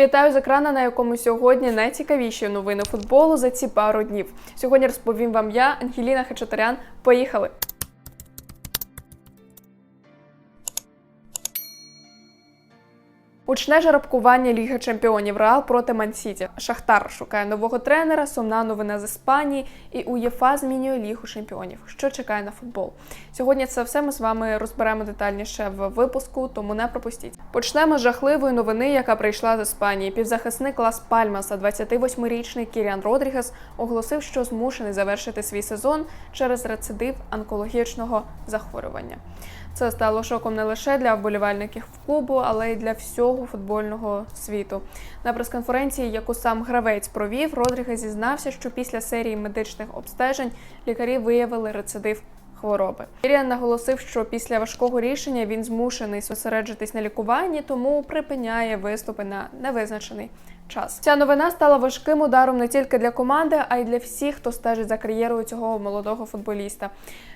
Вітаю з екрана, на якому сьогодні найцікавіші новини футболу за ці пару днів. Сьогодні розповім вам я, Ангеліна Хачатарян. Поїхали! Учне жеребкування Ліги Чемпіонів Реал проти Мансіті. Шахтар шукає нового тренера, сумна новина з Іспанії і УЄФА змінює Лігу Чемпіонів. Що чекає на футбол? Сьогодні це все ми з вами розберемо детальніше в випуску, тому не пропустіть. Почнемо з жахливої новини, яка прийшла з Іспанії. Півзахисник Лас Пальмаса, 28-річний Кіріан Родрігес, оголосив, що змушений завершити свій сезон через рецидив онкологічного захворювання. Це стало шоком не лише для вболівальників клубу, але й для всього футбольного світу. На прес-конференції, яку сам гравець провів, Родрігес зізнався, що після серії медичних обстежень лікарі виявили рецидив хвороби. Кіріан наголосив, що після важкого рішення він змушений зосереджитись на лікуванні, тому припиняє виступи на невизначений час. Ця новина стала важким ударом не тільки для команди, а й для всіх, хто стежить за кар'єрою цього молодого футболіста.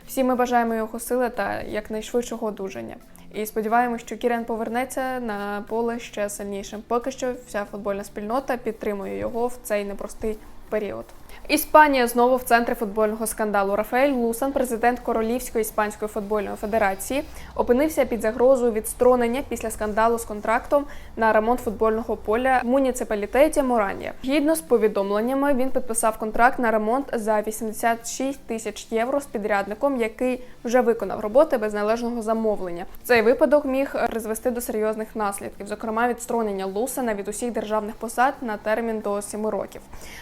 Всі ми бажаємо його сили та якнайшвидшого одужання. І сподіваємось, що Кірен повернеться на поле ще сильнішим. Поки що вся футбольна спільнота підтримує його в цей непростий період. Іспанія знову в центрі футбольного скандалу. Рафаель Лусан, президент Королівської іспанської футбольної федерації, опинився під загрозою відсторонення після скандалу з контрактом на ремонт футбольного поля в муніципалітеті Моранія. Гідно з повідомленнями він підписав контракт на ремонт за 86 тисяч євро з підрядником, який вже виконав роботи без належного замовлення. Цей випадок міг призвести до серйозних наслідків, зокрема відсторонення Лусана від усіх державних посад на термін до 7 років.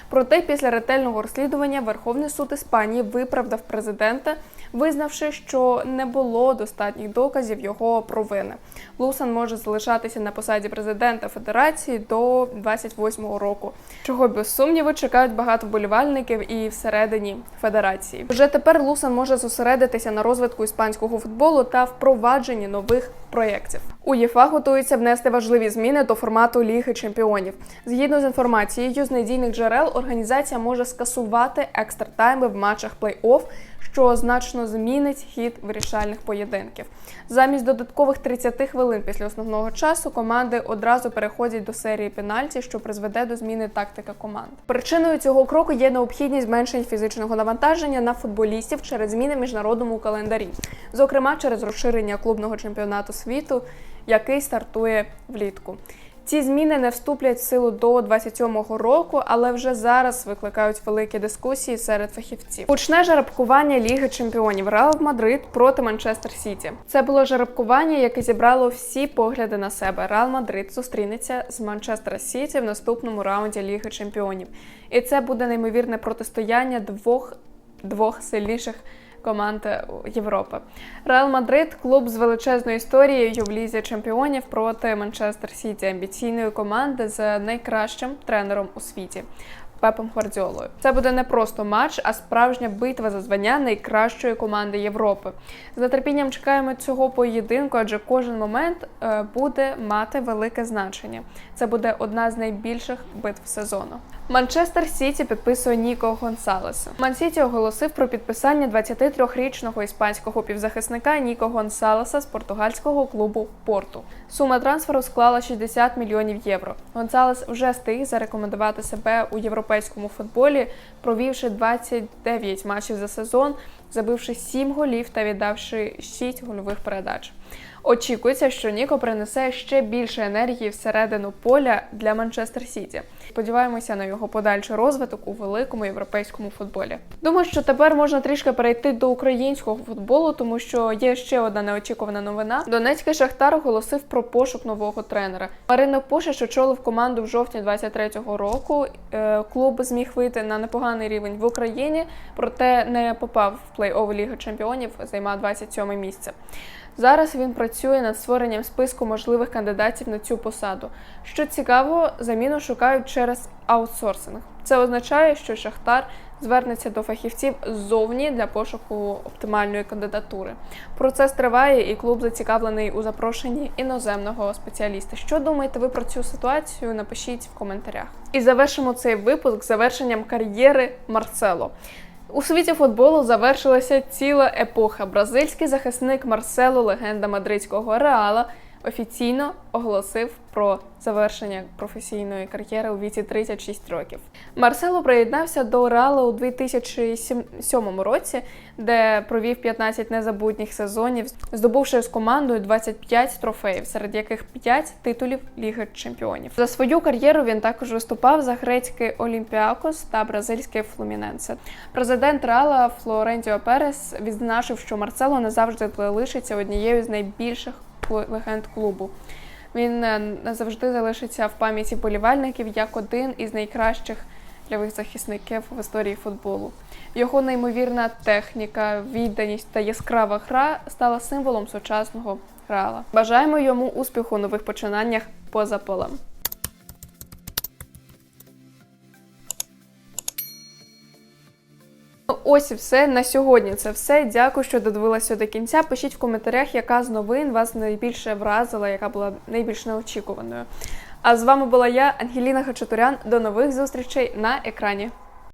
Проте після ретельного розслідування Верховний суд Іспанії виправдав президента, визнавши, що не було достатніх доказів його провини. Лусан може залишатися на посаді президента Федерації до 28-го року, чого без сумніву чекають багато вболівальників і всередині федерації. Вже тепер Лусан може зосередитися на розвитку іспанського футболу та впровадженні нових проєктів. УЄФА готується внести важливі зміни до формату Ліги Чемпіонів. Згідно з інформацією з надійних джерел, організація може скасувати екстратайми в матчах плей-офф, що значно змінить хід вирішальних поєдинків. Замість додаткових 30 хвилин після основного часу команди одразу переходять до серії пенальті, що призведе до зміни тактики команд. Причиною цього кроку є необхідність зменшення фізичного навантаження на футболістів через зміни в міжнародному календарі, зокрема через розширення клубного чемпіонату світу, який стартує влітку. Ці зміни не вступлять в силу до 27-го року, але вже зараз викликають великі дискусії серед фахівців. Почне жеребкування Ліги Чемпіонів Реал Мадрид проти Манчестер Сіті. Це було жеребкування, яке зібрало всі погляди на себе. Реал Мадрид зустрінеться з Манчестер Сіті в наступному раунді Ліги Чемпіонів. І це буде неймовірне протистояння двох, двох сильніших команд Європи. Реал Мадрид клуб з величезною історією в лізі чемпіонів проти Манчестер Сіті, амбіційної команди з найкращим тренером у світі. Пепом Гвардіолою. Це буде не просто матч, а справжня битва за звання найкращої команди Європи. З нетерпінням чекаємо цього поєдинку, адже кожен момент е, буде мати велике значення. Це буде одна з найбільших битв сезону. Манчестер Сіті підписує Ніко Гонсалеса. Ман-Сіті оголосив про підписання 23-річного іспанського півзахисника Ніко Гонсалеса з португальського клубу Порту. Сума трансферу склала 60 мільйонів євро. Гонсалес вже встиг зарекомендувати себе у європейському футболі, провівши 29 матчів за сезон, забивши 7 голів та віддавши 6 гольових передач. Очікується, що Ніко принесе ще більше енергії всередину поля для Манчестер Сіті. Сподіваємося на його подальший розвиток у великому європейському футболі. Думаю, що тепер можна трішки перейти до українського футболу, тому що є ще одна неочікувана новина. Донецький Шахтар оголосив про пошук нового тренера. Марина Пушиш очолив команду в жовтні 23-го року. Е, Клуб зміг вийти на непоганий рівень в Україні, проте не попав в плей-офф Ліги Чемпіонів, займав 27 місце. Зараз він працює над створенням списку можливих кандидатів на цю посаду. Що цікаво, заміну шукають через аутсорсинг. Це означає, що Шахтар звернеться до фахівців ззовні для пошуку оптимальної кандидатури. Процес триває, і клуб зацікавлений у запрошенні іноземного спеціаліста. Що думаєте ви про цю ситуацію? Напишіть в коментарях. І завершимо цей випуск завершенням кар'єри Марсело. У світі футболу завершилася ціла епоха. Бразильський захисник Марсело, легенда мадридського реала, офіційно оголосив про завершення професійної кар'єри у віці 36 років. Марсело приєднався до Реала у 2007 році, де провів 15 незабутніх сезонів, здобувши з командою 25 трофеїв, серед яких 5 титулів Ліги Чемпіонів. За свою кар'єру він також виступав за грецький Олімпіакос та бразильський Флуміненсе. Президент Реала Флорентіо Перес відзначив, що Марсело не завжди залишиться однією з найбільших легенд клубу. Він е, назавжди залишиться в пам'яті болівальників як один із найкращих лівих захисників в історії футболу. Його неймовірна техніка, відданість та яскрава гра стала символом сучасного грала. Бажаємо йому успіху у нових починаннях поза полем. Ось і все на сьогодні. Це все. Дякую, що додивилися до кінця. Пишіть в коментарях, яка з новин вас найбільше вразила, яка була найбільш неочікуваною. А з вами була я, Ангеліна Хачатурян. До нових зустрічей на екрані.